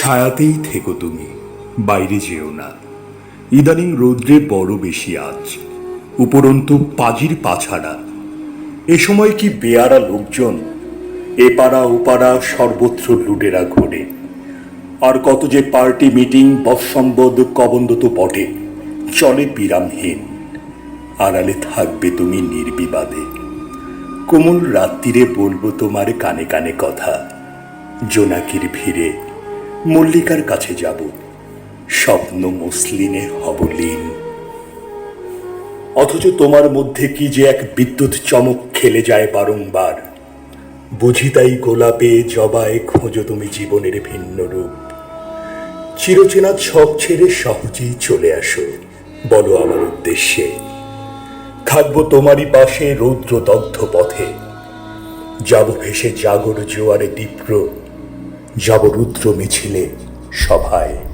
ছায়াতেই থেকো তুমি, বাইরে যেও না। ইদানিং রৌদ্রে বড় বেশি আজ, উপরন্তু পাজির পাছাড়া। এ সময় কি বেয়ারা লোকজন এপাড়া ওপাড়া সর্বত্র লুটেরা ঘোরে। আর কত যে পার্টি মিটিং বৎসম্বদ কবন্দ তো বটে, চলে বিরামহীন। আড়ালে থাকবে তুমি নির্বিবাদে। কোমল রাত্রিরে বলব তোমার কানে কানে কথা, জোনাকির ভিড়ে মল্লিকার কাছে যাব। স্বপ্ন মসলিনে হবলীন। অথচ তোমার মধ্যে কি যে এক বিদ্যুৎ চমক খেলে যায় বারংবার? বুঝি তাই গোলাপে জবায় খোঁজো তুমি জীবনের ভিন্ন রূপ। চিরচেনা ছক ছেড়ে সহজেই চলে আসো, বলো আমার উদ্দেশ্যে। থাকব তোমারই পাশে রৌদ্রদগ্ধ পথে। যাব ভেসে জাগর জোয়ারে দীপ্র যাব রুদ্র মিছিলে সভায়।